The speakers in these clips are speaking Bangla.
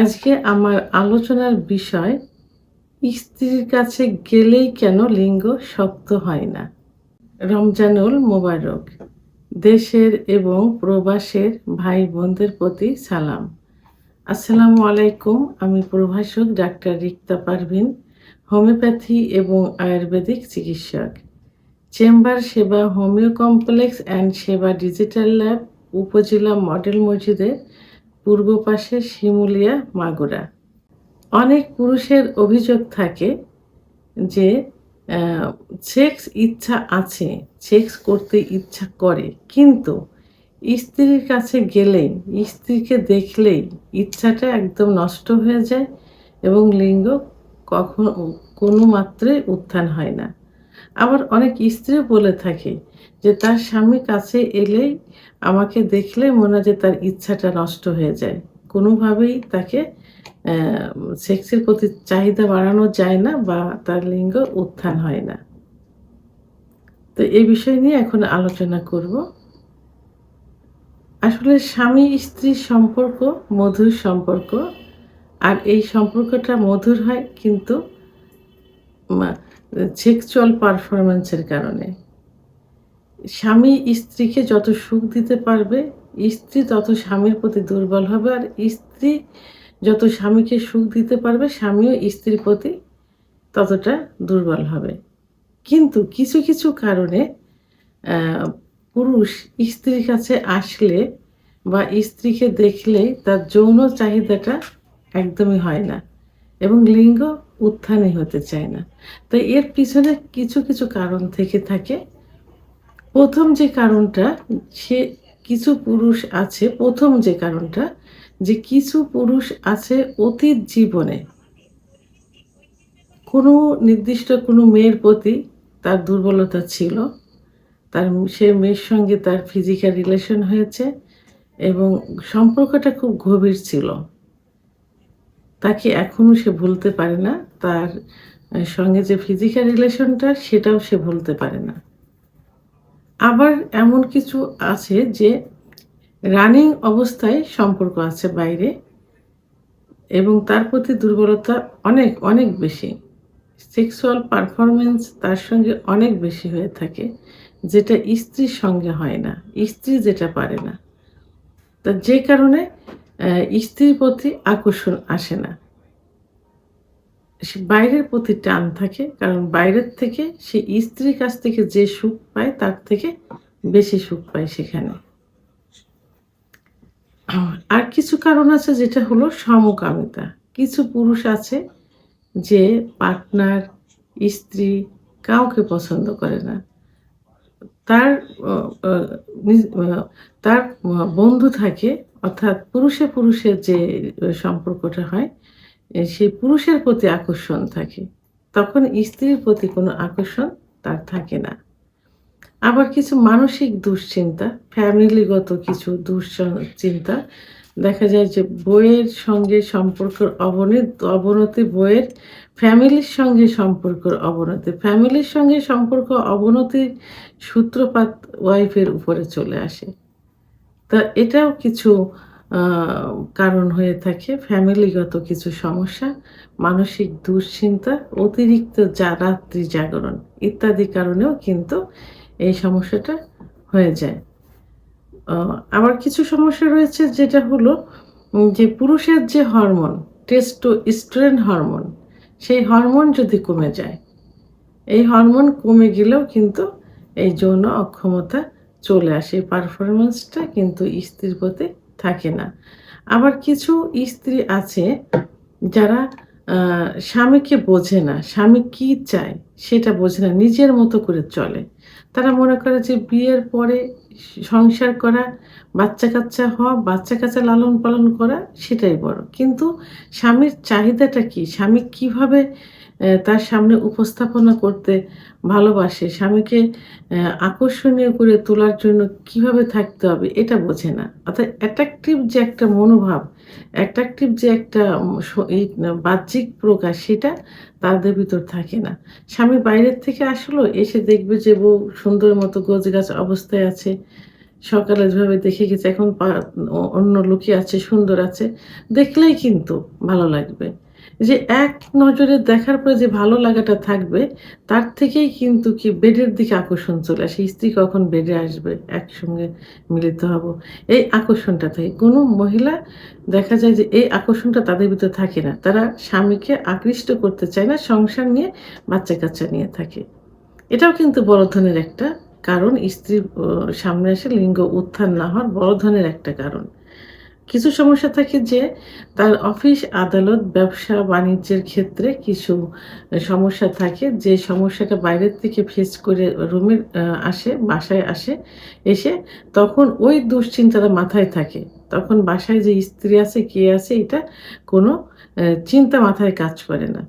আজকে আমার আলোচনার বিষয়, স্ত্রীর কাছে গেলেই কেন লিঙ্গ শক্ত হয় না? রমজানুল মোবারক, দেশের এবং প্রবাসের ভাই বোনদের প্রতি সালাম। আসসালামু আলাইকুম, আমি প্রভাষক ডাক্তার রিক্তা পারভিন, হোমিওপ্যাথি এবং আয়ুর্বেদিক চিকিৎসক। Chamber Seba homeo complex and Seba digital lab, উপজেলা মডেল মসজিদের পূর্ব পাশে শিমুলিয়া মাগুরা। অনেক পুরুষের অভিযোগ থাকে যে সেক্স ইচ্ছা আছে, সেক্স করতে ইচ্ছা করে, কিন্তু স্ত্রীর কাছে গেলেই, স্ত্রীকে দেখলেই ইচ্ছাটা একদম নষ্ট হয়ে যায় এবং লিঙ্গ কখনো কোনো মাত্রায় উত্থান হয় না। আবার অনেক স্ত্রী বলে থাকে যে, তার স্বামী কাছে এলেই আমাকে দেখলে মনে হয় যে তার ইচ্ছাটা নষ্ট হয়ে যায়। কোনোভাবেই তাকে সেক্সের প্রতি চাহিদা বাড়ানো যায় না বা তার লিঙ্গ উত্থান হয় না। তো এই বিষয় নিয়ে এখন আলোচনা করব। আসলে স্বামী স্ত্রীর সম্পর্ক, মধুর সম্পর্ক, আর এই সম্পর্কটা মধুর হয় কিন্তু সেক্সুয়াল পারফরমেন্সের কারণে। স্বামী স্ত্রীকে যত সুখ দিতে পারবে, স্ত্রী তত স্বামীর প্রতি দুর্বল হবে আর স্ত্রী যত স্বামীকে সুখ দিতে পারবে, স্বামীও স্ত্রীর প্রতি ততটা দুর্বল হবে। কিন্তু কিছু কিছু কারণে পুরুষ স্ত্রীর কাছে আসলে বা স্ত্রীকে দেখলে তার যৌন চাহিদাটা একদমই হয় না। এবং লিঙ্গ উত্থানই হতে চায় না। তাই এর পিছনে কিছু কিছু কারণ থেকে থাকে। প্রথম যে কারণটা, সে কিছু পুরুষ আছে, প্রথম যে কারণটা, যে কিছু পুরুষ আছে অতীত জীবনে, কোনো নির্দিষ্ট কোনো মেয়ের প্রতি তার দুর্বলতা ছিল, তার সে মেয়ের সঙ্গে তার ফিজিক্যাল রিলেশন হয়েছে, এবং সম্পর্কটা খুব গভীর ছিল। তাকে এখনও সে ভুলতে পারে না। তার সঙ্গে যে ফিজিক্যাল রিলেশনটা সেটাও সে ভুলতে পারে না। আবার এমন কিছু আছে যে রানিং অবস্থায় সম্পর্ক আছে বাইরে এবং তার প্রতি দুর্বলতা অনেক অনেক বেশি। সেক্সুয়াল পারফরমেন্স তার সঙ্গে অনেক বেশি হয়ে থাকে, যেটা স্ত্রীর সঙ্গে হয় না। স্ত্রী যেটা পারে না। তা যে কারণে স্ত্রীর প্রতি আকর্ষণ আসে না। সে বাইরের প্রতি টান থাকে, কারণ বাইরের থেকে সে স্ত্রীর কাছ থেকে যে সুখ পায়, তার থেকে বেশি সুখ পায় সেখানে। আর কিছু কারণ আছে যেটা হলো সমকামিতা। কিছু পুরুষ আছে যে পার্টনার, স্ত্রী কাউকে পছন্দ করে না। তার তার বন্ধু থাকে অর্থাৎ পুরুষে পুরুষের যে সম্পর্কটা হয় সেই পুরুষের প্রতি আকর্ষণ থাকে। তখন স্ত্রীর প্রতি কোনো আকর্ষণ তার থাকে না। আবার কিছু মানসিক দুশ্চিন্তা ফ্যামিলিগত কিছু দুশ্চিন্তা, দেখা যায় যে বইয়ের সঙ্গে সম্পর্কের অবনতি অবনতি বইয়ের ফ্যামিলির সঙ্গে সম্পর্কের অবনতি। ফ্যামিলির সঙ্গে সম্পর্ক অবনতির সূত্রপাত ওয়াইফের উপরে চলে আসে। তা এটাও কিছু কারণ হয়ে থাকে। ফ্যামিলিগত কিছু সমস্যা, মানসিক দুশ্চিন্তা, অতিরিক্ত যা, রাত্রি জাগরণ ইত্যাদি কারণেও কিন্তু এই সমস্যাটা হয়ে যায়। আবার কিছু সমস্যা রয়েছে যেটা হলো যে পুরুষের যে হরমোন টেস্টো স্ট্রেন হরমোন, সেই হরমোন যদি কমে যায়, এই হরমোন কমে গেলেও কিন্তু এই যৌন অক্ষমতা চলে আসে পারফরমেন্সটা কিন্তু স্ত্রীর প্রতি থাকে না। আবার কিছু স্ত্রী আছে যারা স্বামীকে বোঝে না, স্বামী কি চায় সেটা বোঝে না, নিজের মতো করে চলে। তারা মনে করে যে বিয়ের পরে সংসার করা বাচ্চা কাচ্চা হওয়া বাচ্চা কাচ্চা লালন পালন করা, সেটাই বড়। কিন্তু স্বামীর চাহিদাটা কি? স্বামী কীভাবে তার সামনে উপস্থাপনা করতে ভালোবাসে। স্বামীকে আকর্ষণীয় করে তোলার জন্য কীভাবে থাকতে হবে এটা বোঝে না। অর্থাৎ অ্যাট্রাকটিভ যে একটা মনোভাব অ্যাট্রাকটিভ যে একটা বাহ্যিক প্রকাশ, সেটা তাদের ভিতর থাকে না। স্বামী বাইরের থেকে আসলো, এসে দেখবে যে বউ সুন্দর মতো গোছ গাছ অবস্থায় আছে, সকালে যেভাবে দেখে গেছে, এখন অন্য লুকিয়ে আছে, সুন্দর আছে, দেখলেই কিন্তু ভালো লাগবে। যে এক নজরে দেখার পরে যে ভালো লাগাটা থাকবে, তার থেকেই কিন্তু কি বেডের দিকে আকর্ষণ চলে আসে। স্ত্রী কখন বেডে আসবে? একসঙ্গে মিলিত হব। এই আকর্ষণটা থাকে। কোনো মহিলা দেখা যায় যে এই আকর্ষণটা তাদের ভিতরে থাকে না। তারা স্বামীকে আকৃষ্ট করতে চায় না, সংসার নিয়ে বাচ্চা কাচ্চা নিয়ে থাকে। এটাও কিন্তু বড় ধরনের একটা কারণ। স্ত্রীর সামনে এসে লিঙ্গ উত্থান না হওয়ার বড় ধরনের একটা কারণ। কিছু সমস্যা থাকে যে তার অফিস আদালত ব্যবসা বাণিজ্যের ক্ষেত্রে কিছু সমস্যা থাকে, যে সমস্যাটা বাইরের থেকে ফেস করে রুমের আসে, বাসায় আসে, এসে তখন ওই দুশ্চিন্তাটা মাথায় থাকে। তখন বাসায় যে স্ত্রী আছে, কে আছে, এটা কোনো চিন্তা মাথায় কাজ করে না।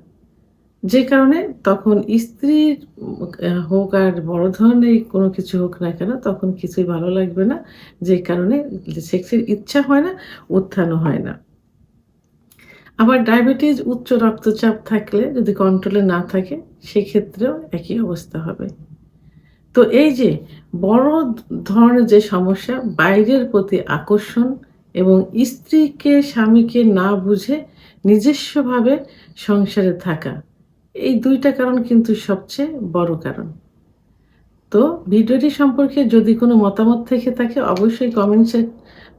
যে কারণে তখন স্ত্রীর হোক আর বড় ধরনের কোনো কিছু হোক না কেন তখন কিছুই ভালো লাগবে না। যে কারণে সেক্সের ইচ্ছা হয় না, উত্থানও হয় না। আবার ডায়াবেটিস, উচ্চ রক্তচাপ থাকলে যদি কন্ট্রোলে না থাকে, সেক্ষেত্রেও একই অবস্থা হবে। তো এই যে বড় ধরনের যে সমস্যা, বাইরের প্রতি আকর্ষণ এবং স্ত্রীকে, স্বামীকে না বুঝে নিজস্বভাবে সংসারে থাকা এই দুইটা কারণ কিন্তু সবচেয়ে বড় কারণ। তো ভিডিওটি সম্পর্কে যদি কোনো মতামত থেকে থাকে, অবশ্যই কমেন্টসের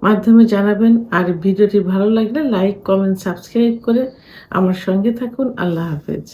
মাধ্যমে জানাবেন। আর ভিডিওটি ভালো লাগলে লাইক কমেন্ট সাবস্ক্রাইব করে আমার সঙ্গে থাকুন। আল্লাহ হাফেজ।